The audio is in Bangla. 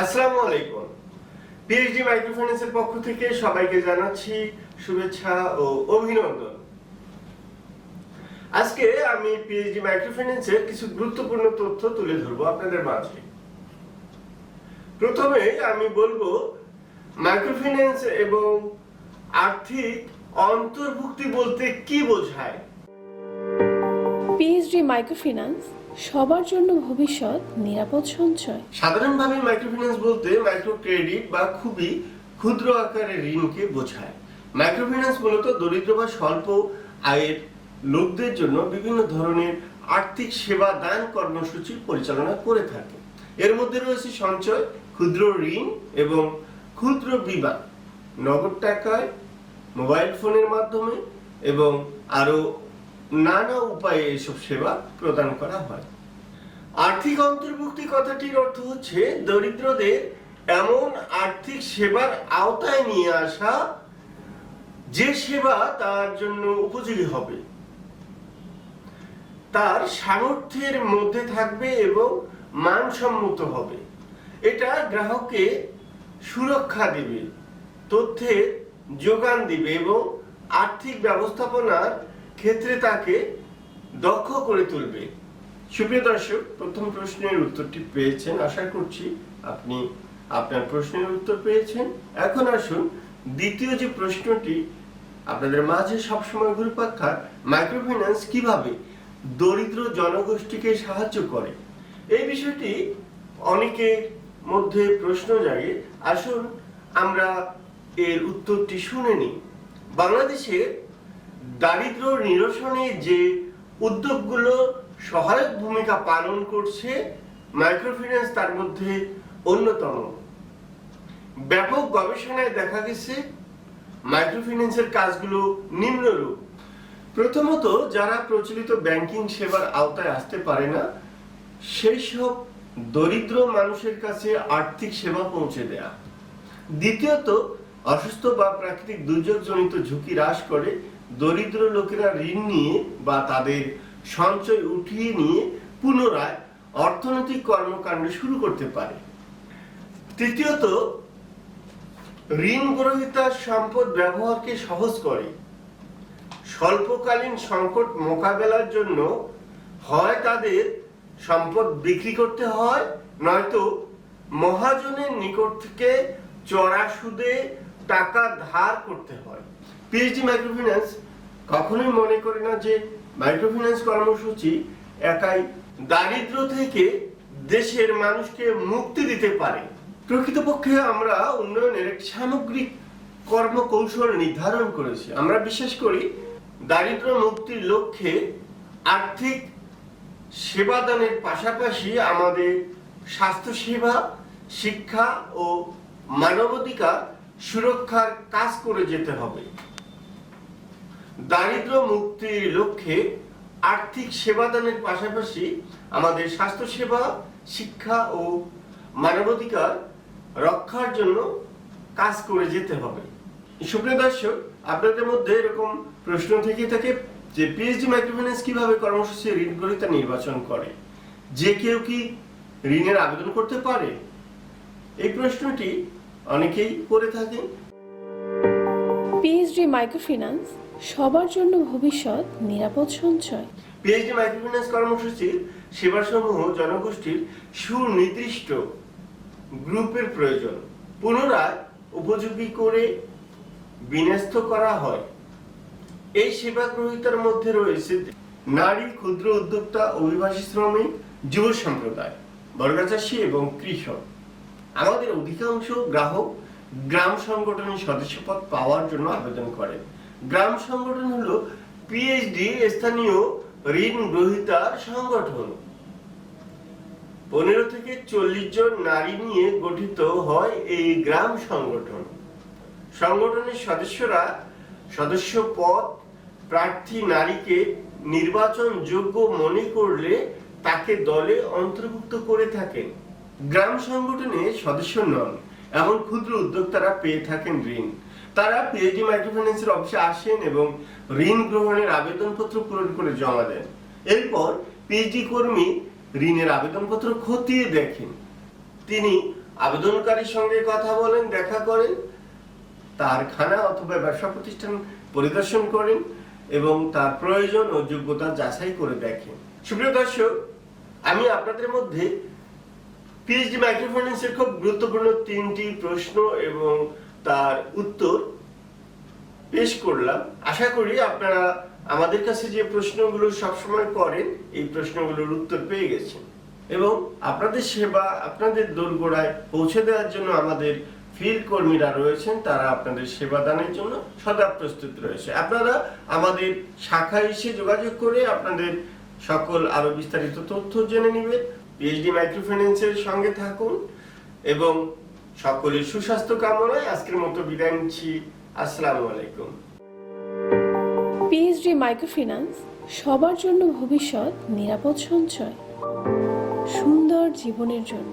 আসসালামু আলাইকুম। পিএইচডি মাইক্রোফিন্যান্সের পক্ষ থেকে সবাইকে জানাচ্ছি শুভেচ্ছা ও অভিনন্দন। আজকে আমি পিএইচডি মাইক্রোফিন্যান্সের কিছু গুরুত্বপূর্ণ তথ্য তুলে ধরবো আপনাদের মাঝে। প্রথমে আমি বলব মাইক্রোফিন্যান্স এবং আর্থিক অন্তর্ভুক্তি বলতে কি বোঝায়? পিএইচডি মাইক্রোফিন্যান্স সবার জন্য ভবিষ্যৎ নিরাপদ সঞ্চয়। সাধারণভাবে মাইক্রোফিন্যান্স বলতে মাইক্রো ক্রেডিট বা খুবই ক্ষুদ্র আকারের ঋণকে বোঝায়। মাইক্রোফিন্যান্স মূলত দরিদ্র বা স্বল্প আয়ের লোকদের জন্য বিভিন্ন ধরনের আর্থিক সেবা, দান, কর্মসূচি পরিচালনা করে থাকে। এর মধ্যে রয়েছে সঞ্চয়, ক্ষুদ্র ঋণ এবং ক্ষুদ্র বিমা নগদ টাকায় মোবাইল ফোনের মাধ্যমে এবং আরও নানা উপায়ে এসব সেবা প্রদান করা হয়। আর্থিক অন্তর্ভুক্তি কথাটির অর্থ হচ্ছে দরিদ্রদের এমন আর্থিক সেবার আওতায় নিয়ে আসা যে সেবা তার জন্য উপযোগী হবে। তার সামর্থ্যের মধ্যে থাকবে এবং মানসম্মত হবে। এটা গ্রাহককে সুরক্ষা দিবে, তথ্যের যোগান দিবে এবং আর্থিক ব্যবস্থাপনার ক্ষেত্রে তাকে দক্ষ করে তুলবে। সুপ্রিয় দর্শক, প্রথম প্রশ্নের উত্তরটি পেয়েছেন। আশা করছি আপনি আপনার প্রশ্নের উত্তর পেয়েছেন। এখন আসুন দ্বিতীয় যে প্রশ্নটি, আপনাদের মাঝে সবসময় ঘুরপাক খায় মাইক্রোফিন্যান্স কীভাবে দরিদ্র জনগোষ্ঠীকে সাহায্য করে? এই বিষয়টি অনেকের মধ্যে প্রশ্ন জাগে। আসুন আমরা এর উত্তরটি শুনে নিই। বাংলাদেশের দারিদ্র নিরসনে যে উদ্যোগগুলো সহায়ক ভূমিকা পালন করছে মাইক্রোফিন্যান্স তার মধ্যে অন্যতম। ব্যাপক গবেষণায় দেখা গেছে মাইক্রোফিন্যান্সের কাজগুলো নিম্নরূপ। প্রথমত, যারা প্রচলিত ব্যাংকিং সেবার আওতায় আসতে পারে না, সেই সব দরিদ্র মানুষের কাছে আর্থিক সেবা পৌঁছে দেয়া। দ্বিতীয়ত, অসুস্থ বা প্রাকৃতিক দুর্যোগজনিত ঝুঁকি হ্রাস করে দরিদ্র লোকেরা ঋণ নিয়ে বা তাদের সঞ্চয় উঠিয়ে নিয়ে পুনরায় অর্থনৈতিক কর্মকাণ্ড শুরু করতে পারে। তৃতীয়ত, ঋণ গ্রহীতার সম্পদ ব্যবহারকে সহজ করে। স্বল্পকালীন সংকট মোকাবেলার জন্য হয় তাদের সম্পদ বিক্রি করতে হয়, নয়তো মহাজনের নিকট থেকে চড়া সুদে টাকা ধার করতে হয়। পিএইচডি মাইক্রোফিন্যান্স কখনোই মনে করে না যে মাইক্রোফিন্যান্স কর্মসূচি একাই দারিদ্র থেকে দেশের মানুষকে মুক্তি দিতে পারে। প্রকৃতপক্ষে আমরা উন্নয়নের সামগ্রিক কর্মকৌশল নির্ধারণ করেছি। আমরা বিশ্বাস করি দারিদ্র মুক্তির লক্ষ্যে আর্থিক সেবাদানের পাশাপাশি আমাদের স্বাস্থ্যসেবা, শিক্ষা ও মানবাধিকার সুরক্ষার কাজ করে যেতে হবে। দারিদ্র মুক্তির লক্ষ্যে আর্থিক সেবাদানের পাশাপাশি আমাদের স্বাস্থ্যসেবা, শিক্ষা ও মানবাধিকার রক্ষার জন্য কাজ করে যেতে হবে। সুপ্রিয় দর্শক, আপনাদের মধ্যে এরকম প্রশ্ন থেকে থাকে যে পিএইচডি মাইক্রোফিন্যান্স কীভাবে কর্মসূচি ঋণ গ্রহীতা নির্বাচন করে? যে কেউ কি ঋণের আবেদন করতে পারে? এই প্রশ্নটি অনেকেই করে থাকেন। পিএইচডি মাইক্রোফিন্যান্স সবার জন্য ভবিষ্যৎ নিরাপদ সঞ্চয়। পিএইচডি মাইক্রোফিন্যান্স কর্মসূচির সেবাসমূহ জনগোষ্ঠীর সুনির্দিষ্ট গ্রুপের প্রয়োজন। পুনরায় উপযোগী করে বিন্যস্ত করা হয়। এই সেবা গ্রহীতার মধ্যে রয়েছে নারী ক্ষুদ্র উদ্যোক্তা অভিবাসী শ্রমিক যুব সম্প্রদায় বর্গাচাষী এবং কৃষক। আমাদের অধিকাংশ গ্রাহক গ্রাম সংগঠনের সদস্যপদ পাওয়ার জন্য আবেদন করেন গ্রাম সংগঠন হলো পিএইচডি স্থানীয় ঋণ গ্রহীতার সংগঠন। পনেরো থেকে চল্লিশ জন নারী নিয়ে গঠিত হয় এই গ্রাম সংগঠন। সংগঠনের সদস্যরা সদস্য পদ প্রার্থী নারীকে নির্বাচন যোগ্য মনে করলে তাকে দলে অন্তর্ভুক্ত করে থাকেন। গ্রাম সংগঠনে সদস্য নন, এমন ক্ষুদ্র উদ্যোক্তারা পেয়ে থাকেন ঋণ। তারা পিএইচডি মাইক্রোফিন্যান্সের অফিসে আসেন এবং ঋণ গ্রহণের আবেদনপত্র পূরণ করে জমা দেন। এরপর পিএইচডি কর্মী ঋণের আবেদনপত্র খতিয়ে দেখেন। তিনি আবেদনকারীর সঙ্গে কথা বলেন, দেখা করেন, তার খানা অথবা ব্যবসা প্রতিষ্ঠান পরিদর্শন করেন এবং তার প্রয়োজন ও যোগ্যতা যাচাই করে দেখেন। সুপ্রিয় দর্শক, আমি আপনাদের মধ্যে পিএইচডি মাইক্রোফিন্যান্সের খুব গুরুত্বপূর্ণ তিনটি প্রশ্ন এবং তার উত্তর পেশ করলাম। আশা করি আপনারা আমাদের কাছে যে প্রশ্নগুলো সবসময় করেন, এই প্রশ্নগুলোর উত্তর পেয়ে গেছেন। এবং আপনাদের সেবা, আপনাদের দোরগোড়ায় পৌঁছে দেওয়ার জন্য আমাদের ফিল্ড কর্মীরা রয়েছেন, তারা আপনাদের সেবা দানের জন্য সদা প্রস্তুত রয়েছে। আপনারা আমাদের শাখায় এসে যোগাযোগ করে আপনাদের সকল আরও বিস্তারিত তথ্য জেনে নেবেন। পিএইচডি মাইক্রোফিন্যান্সের সঙ্গে থাকুন এবং সকলের সুস্বাস্থ্য কামনায় আজকের মতো বিদায় নিচ্ছি। আসসালামু আলাইকুম। পিএইচডি মাইক্রোফিন্যান্স সবার জন্য ভবিষ্যৎ, নিরাপদ সঞ্চয়, সুন্দর জীবনের জন্য।